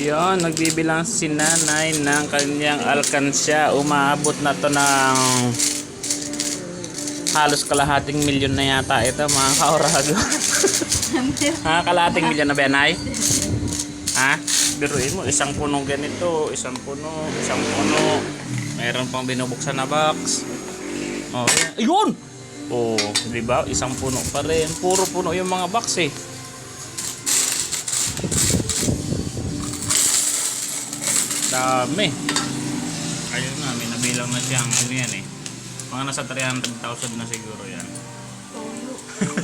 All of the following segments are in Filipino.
Yun, nagbibilang si nanay ng kanyang alkansya. Umaabot na to ng halos kalahating milyon na yata ito mga kaorago. ha, kalahating milyon na ba Nay? Ha? Biruin mo, isang punong ganito, isang puno, isang puno. Mayroon pang binubuksan na box. Oh. Ayun! Oh, di ba? Isang puno pa rin. Puro puno yung mga box eh. Dami. Ayun nga, may nabilang na siyang ano yan eh. Mga nasa 300,000 na siguro yan.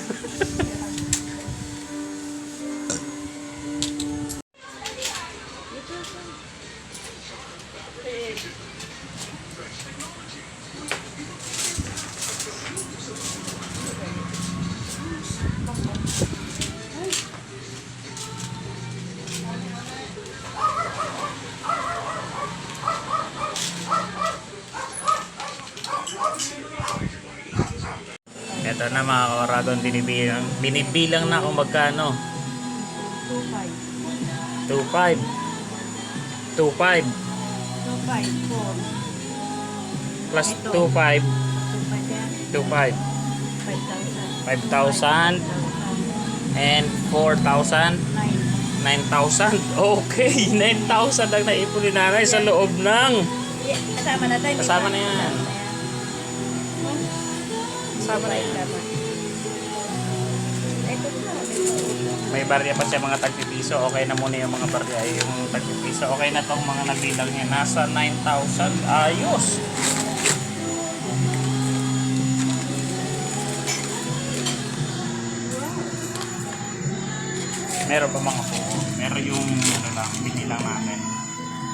Ito na mga kauragon, binibilang, binibilang na kung magkano. 2.5. 2.5. 2.5 2.5. 4. plus Ito. 2.5. 2.5 yan. 2.5. 5,000. 5,000 and 4,000. 9. 9,000. Okay, 9,000 ang naipon ni nanay sa loob ng kasama na tayo. di Kasama ba? na yan. Kasama na yan. Ito na. may barya pa siya mga tagpipiso. Okay na muna yung mga barya. Yung tagpipiso. Okay na tong mga nabilang niya. Nasa 9,000. Ayos. Meron pa mga po. Meron yung ano lang, binilang namin.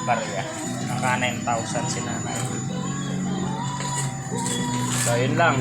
Barya. Naka 9,000 si nanay. So, yun lang.